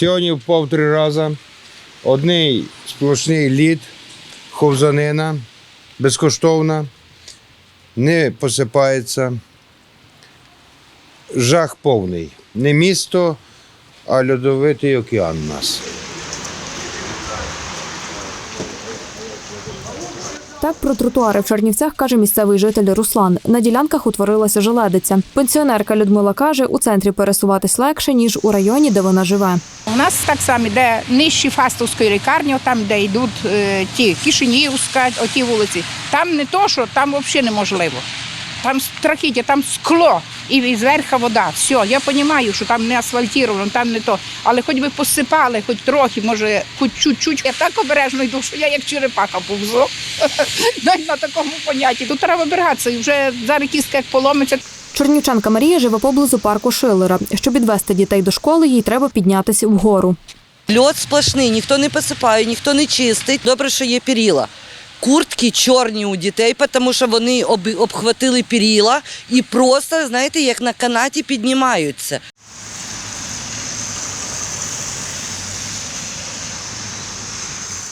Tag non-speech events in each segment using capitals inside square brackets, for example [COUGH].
Сьогодні впав три рази. Одний сплошний лід, ховзанина, безкоштовна, не посипається. Жах повний. Не місто, а льодовитий океан у нас. Так про тротуари в Чернівцях каже місцевий житель Руслан. На ділянках утворилася желедиця. Пенсіонерка Людмила каже, у центрі пересуватись легше, ніж у районі, де вона живе. У нас так само, де нижчі Фастовської лікарні, там, де йдуть е, ті Кишинівська, оті вулиці. Там не то, що там взагалі неможливо. Там страхіття, там скло і, зверху вода. Все, я розумію, що там не асфальтовано, там не то. Але хоч би посипали, хоч трохи, може, хоч чуть-чуть. Я так обережно йду, що я як черепаха повзу. [LAUGHS] Навіть на такому понятті. Тут треба оберігатися. І вже зараз кістка як поломиться. Чернівчанка Марія живе поблизу парку Шилера. Щоб відвести дітей до школи, їй треба піднятися вгору. Льод сплошний, ніхто не посипає, ніхто не чистить. Добре, що є періла. Куртки чорні у дітей, тому що вони обхватили періла і просто, знаєте, як на канаті піднімаються.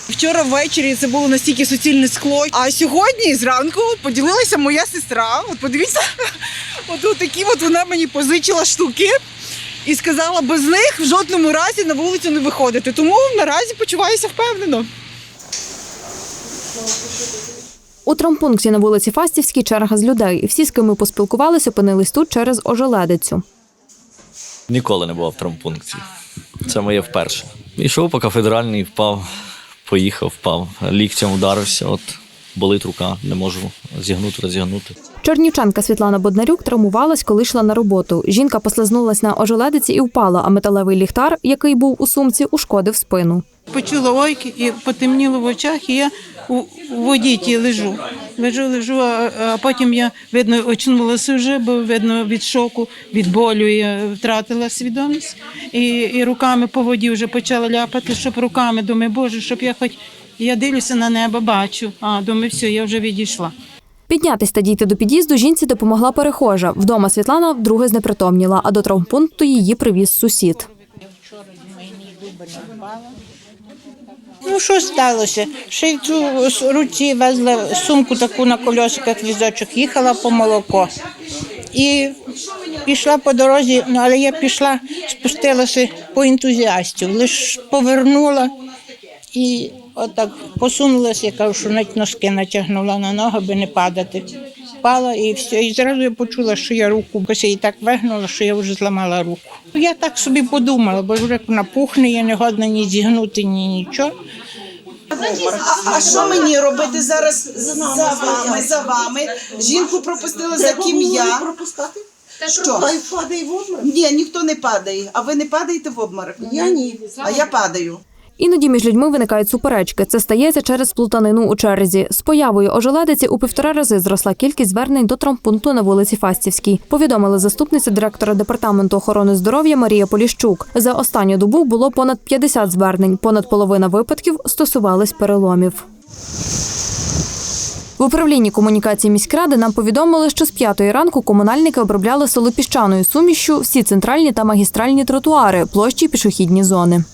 Вчора ввечері це було настільки суцільне скло. А сьогодні зранку поділилася моя сестра. От подивіться, [LAUGHS] от такі от вона мені позичила штуки і сказала, без них в жодному разі на вулицю не виходити. Тому наразі почуваюся впевнено. У травмпункті на вулиці Фастівській черга з людей. І Всі, з ким ми поспілкувалися, опинились тут через ожеледицю. Ніколи не була в травмпункті. Це моє вперше. Ішов по кафедральній, впав, поїхав, впав. Ліктем ударився, от болить рука, не можу зігнути, розігнути. Чернівчанка Світлана Боднарюк травмувалась, коли йшла на роботу. Жінка послизнулась на ожеледиці і впала, а металевий ліхтар, який був у сумці, ушкодив спину. Почула ойки і потемніло в очах, і я у воді тій лежу. Лежу, лежу, а, а потім я, видно, очнулася вже, бо видно від шоку, від болю я втратила свідомість. І, і руками по воді вже почала ляпати, щоб руками, думаю, боже, щоб я хоч. Я дивлюся на небо, бачу. А думаю, все, я вже відійшла. Піднятись та дійти до під'їзду жінці допомогла перехожа. Вдома Світлана вдруге знепритомніла, а до травмпункту її привіз сусід. Ну, що сталося? Ще й цю руці везла сумку таку на колесиках візочок, їхала по молоко. І пішла по дорозі, ну але я пішла, спустилася по ентузіастів, лише повернула і отак посунулася, я кажу, що навіть носки натягнула на ноги, аби не падати. Впала і все. І зразу я почула, що я руку, бо я так вигнула, що я вже зламала руку. Я так собі подумала, бо вже вона пухне, я не годна ні зігнути, ні нічого. А, а що мені робити зараз за вами, за вами? Жінку пропустили за ким я. пропускати? Що? Падає в обморок? Ні, ніхто не падає. А ви не падаєте в обморок? Я ні. А я падаю. Іноді між людьми виникають суперечки. Це стається через плутанину у черзі. З появою ожеледиці у півтора рази зросла кількість звернень до травмпункту на вулиці Фастівській. Повідомила заступниця директора департаменту охорони здоров'я Марія Поліщук. За останню добу було понад 50 звернень. Понад половина випадків стосувались переломів. В управлінні комунікації міськради нам повідомили, що з п'ятої ранку комунальники обробляли село піщаною сумішю всі центральні та магістральні тротуари, площі й пішохідні зони.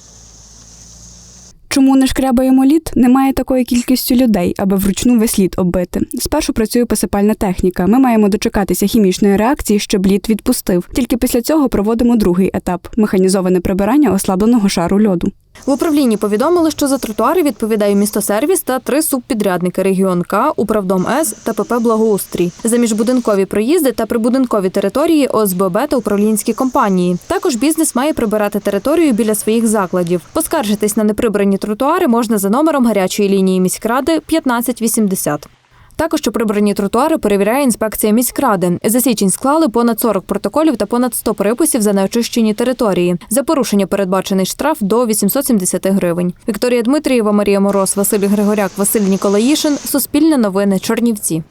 Чому не шкрябаємо лід? Немає такої кількості людей, аби вручну весь лід оббити. Спершу працює посипальна техніка. Ми маємо дочекатися хімічної реакції, щоб лід відпустив. Тільки після цього проводимо другий етап механізоване прибирання ослабленого шару льоду. В управлінні повідомили, що за тротуари відповідає містосервіс та три субпідрядники регіон К, Управдом С та ПП Благоустрій. За міжбудинкові проїзди та прибудинкові території ОСББ та управлінські компанії. Також бізнес має прибирати територію біля своїх закладів. Поскаржитись на неприбрані тротуари можна за номером гарячої лінії міськради 1580. Також що прибрані тротуари перевіряє інспекція міськради. За січень склали понад 40 протоколів та понад 100 приписів за неочищені території. За порушення передбачений штраф до 870 гривень. Вікторія Дмитрієва, Марія Мороз, Василь Григоряк, Василь Ніколаїшин. Суспільне новини. Чернівці.